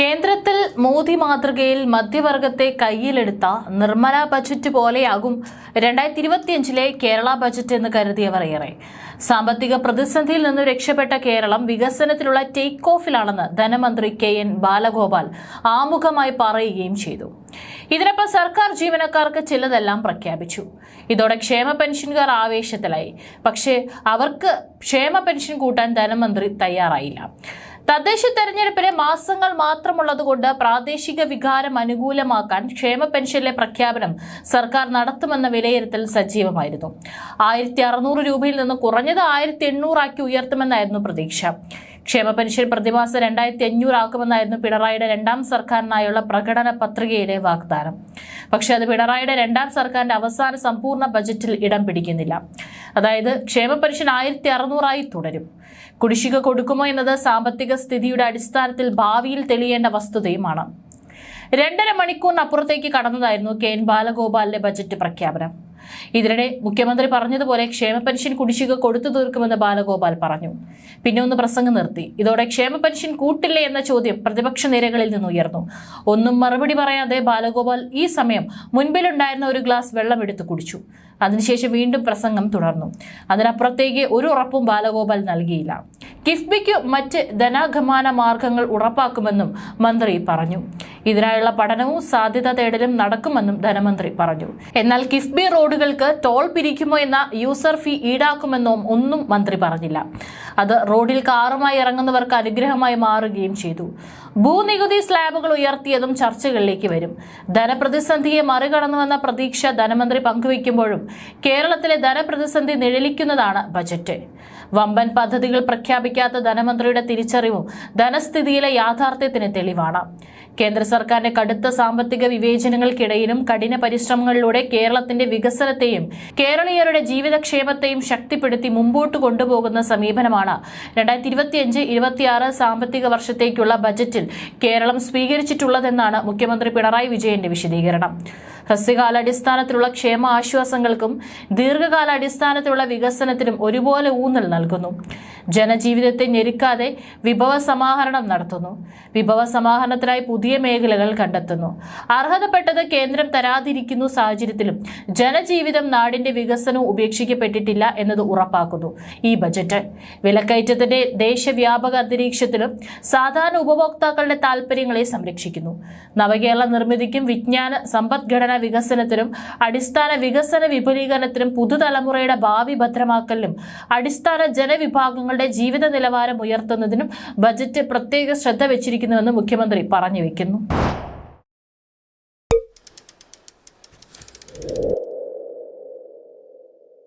കേന്ദ്രത്തിൽ മോദി മാതൃകയിൽ മധ്യവർഗത്തെ കയ്യിലെടുത്ത നിർമ്മല ബജറ്റ് പോലെയാകും രണ്ടായിരത്തി ഇരുപത്തിയഞ്ചിലെ കേരള ബജറ്റ് എന്ന് കരുതിയവർ ഏറെ. സാമ്പത്തിക പ്രതിസന്ധിയിൽ നിന്ന് രക്ഷപ്പെട്ട കേരളം വികസനത്തിലുള്ള ടേക്ക് ഓഫിലാണെന്ന് ധനമന്ത്രി കെ എൻ ബാലഗോപാൽ ആമുഖമായി പറയുകയും ചെയ്തു. ഇതിനൊപ്പം സർക്കാർ ജീവനക്കാർക്ക് ചിലതെല്ലാം പ്രഖ്യാപിച്ചു. ഇതോടെ ക്ഷേമ പെൻഷൻകാർ ആവേശത്തിലായി. പക്ഷേ അവർക്ക് ക്ഷേമ പെൻഷൻ കൂട്ടാൻ ധനമന്ത്രി തയ്യാറായില്ല. തദ്ദേശ തെരഞ്ഞെടുപ്പിന് മാസങ്ങൾ മാത്രമുള്ളതുകൊണ്ട് പ്രാദേശിക വികാരം അനുകൂലമാക്കാൻ ക്ഷേമ പെൻഷനിലെ പ്രഖ്യാപനം സർക്കാർ നടത്തുമെന്ന വിലയിരുത്തൽ സജീവമായിരുന്നു. ആയിരത്തി അറുന്നൂറ് രൂപയിൽ നിന്ന് കുറഞ്ഞത് ആയിരത്തി എണ്ണൂറാക്കി ഉയർത്തുമെന്നായിരുന്നു പ്രതീക്ഷ. ക്ഷേമ പെൻഷൻ പ്രതിമാസം രണ്ടായിരത്തി അഞ്ഞൂറാക്കുമെന്നായിരുന്നു പിണറായിയുടെ രണ്ടാം സർക്കാരിനായുള്ള പ്രകടന പത്രികയിലെ വാഗ്ദാനം. പക്ഷെ അത് പിണറായിയുടെ രണ്ടാം സർക്കാരിന്റെ അവസാന സമ്പൂർണ ബജറ്റിൽ ഇടം പിടിക്കുന്നില്ല. അതായത് ക്ഷേമ പെൻഷൻ ആയിരത്തി അറുന്നൂറായി തുടരും. കുടിശ്ശിക കൊടുക്കുമോ എന്നത് സാമ്പത്തിക സ്ഥിതിയുടെ അടിസ്ഥാനത്തിൽ ഭാവിയിൽ തെളിയേണ്ട വസ്തുതയുമാണ്. രണ്ടര മണിക്കൂറിനപ്പുറത്തേക്ക് കടന്നതായിരുന്നു കെ എൻ ബാലഗോപാലിന്റെ ബജറ്റ് പ്രഖ്യാപനം. ഇതിനിടെ മുഖ്യമന്ത്രി പറഞ്ഞതുപോലെ ക്ഷേമ പെൻഷൻ കുടിശ്ശിക കൊടുത്തു തീർക്കുമെന്ന് ബാലഗോപാൽ പറഞ്ഞു. പിന്നെ ഒന്ന് പ്രസംഗം നിർത്തി. ഇതോടെ ക്ഷേമ പെൻഷൻ കൂട്ടില്ലേ എന്ന ചോദ്യം പ്രതിപക്ഷ നിരകളിൽ നിന്ന് ഉയർന്നു. ഒന്നും മറുപടി പറയാതെ ബാലഗോപാൽ ഈ സമയം മുൻപിലുണ്ടായിരുന്ന ഒരു ഗ്ലാസ് വെള്ളം എടുത്തു കുടിച്ചു. അതിനുശേഷം വീണ്ടും പ്രസംഗം തുടർന്നു. അതിനപ്പുറത്തേക്ക് ഒരു ഉറപ്പും ബാലഗോപാൽ നൽകിയില്ല. കിഫ്ബിക്ക് മറ്റ് ധനാഗമന മാർഗങ്ങൾ ഉറപ്പാക്കുമെന്നും മന്ത്രി പറഞ്ഞു. ഇതിനായുള്ള പഠനവും സാധ്യത തേടലും നടക്കുമെന്നും ധനമന്ത്രി പറഞ്ഞു. എന്നാൽ കിഫ്ബി റോഡുകൾക്ക് ടോൾ പിരിക്കുമോ എന്ന യൂസർ ഫീ ഈടാക്കുമെന്നും ഒന്നും മന്ത്രി പറഞ്ഞില്ല. അത് റോഡിൽ കാറുമായി ഇറങ്ങുന്നവർക്ക് അനുഗ്രഹമായി മാറുകയും ചെയ്തു. ഭൂനികുതി സ്ലാബുകൾ ഉയർത്തിയതും ചർച്ചകളിലേക്ക് വരും. ധനപ്രതിസന്ധിയെ മറികടന്നുവെന്ന പ്രതീക്ഷ ധനമന്ത്രി പങ്കുവയ്ക്കുമ്പോഴും കേരളത്തിലെ ധനപ്രതിസന്ധി നിഴലിക്കുന്നതാണ് ബജറ്റ്. വമ്പൻ പദ്ധതികൾ പ്രഖ്യാപിക്കാത്ത ധനമന്ത്രിയുടെ തിരിച്ചറിവും ധനസ്ഥിതിയിലെ യാഥാർത്ഥ്യത്തിന് തെളിവാണ്. കേന്ദ്ര സർക്കാരിന്റെ കടുത്ത സാമ്പത്തിക വിവേചനങ്ങൾക്കിടയിലും കഠിന പരിശ്രമങ്ങളിലൂടെ കേരളത്തിന്റെ വികസനത്തെയും കേരളീയരുടെ ജീവിതക്ഷേമത്തെയും ശക്തിപ്പെടുത്തി മുമ്പോട്ട് കൊണ്ടുപോകുന്ന സമീപനമാണ്. രണ്ടായിരത്തി ഇരുപത്തിയഞ്ച് ഇരുപത്തിയാറ് സാമ്പത്തിക വർഷത്തേക്കുള്ള ബജറ്റിൽ കേരളം സ്വീകരിച്ചിട്ടുള്ളതെന്നാണ് മുഖ്യമന്ത്രി പിണറായി വിജയന്റെ വിശദീകരണം. ഹ്രസ്വകാലാടിസ്ഥാനത്തിലുള്ള ക്ഷേമ ആശ്വാസങ്ങൾക്കും ദീർഘകാലാടിസ്ഥാനത്തിലുള്ള വികസനത്തിനും ഒരുപോലെ ഊന്നൽ നൽകുന്നു. ജനജീവിതത്തെ ഞെരുക്കാതെ വിഭവ സമാഹരണം നടത്തുന്നു. വിഭവ സമാഹരണത്തിനായി പുതിയ മേഖലകൾ കണ്ടെത്തുന്നു. അർഹതപ്പെട്ടത് കേന്ദ്രം തരാതിരിക്കുന്നു സാഹചര്യത്തിലും ജനജീവിതം നാടിന്റെ വികസനവും ഉപേക്ഷിക്കപ്പെട്ടിട്ടില്ല എന്നത് ഉറപ്പാക്കുന്നു. ഈ ബജറ്റ് വിലക്കയറ്റത്തിന്റെ ദേശവ്യാപക അന്തരീക്ഷത്തിലും സാധാരണ ഉപഭോക്താക്കളുടെ താൽപ്പര്യങ്ങളെ സംരക്ഷിക്കുന്നു. നവകേരള നിർമ്മിതിക്കും വിജ്ഞാന സമ്പദ്ഘടന വികസനത്തിനും അടിസ്ഥാന വികസന വിപുലീകരണത്തിനും പുതുതലമുറയുടെ ഭാവി ഭദ്രമാക്കലിനും അടിസ്ഥാന ജനവിഭാഗങ്ങളുടെ ജീവിത നിലവാരം ഉയർത്തുന്നതിനും ബജറ്റ് പ്രത്യേക ശ്രദ്ധ വെച്ചിരിക്കുന്നുവെന്ന് മുഖ്യമന്ത്രി പറഞ്ഞു വെക്കുന്നു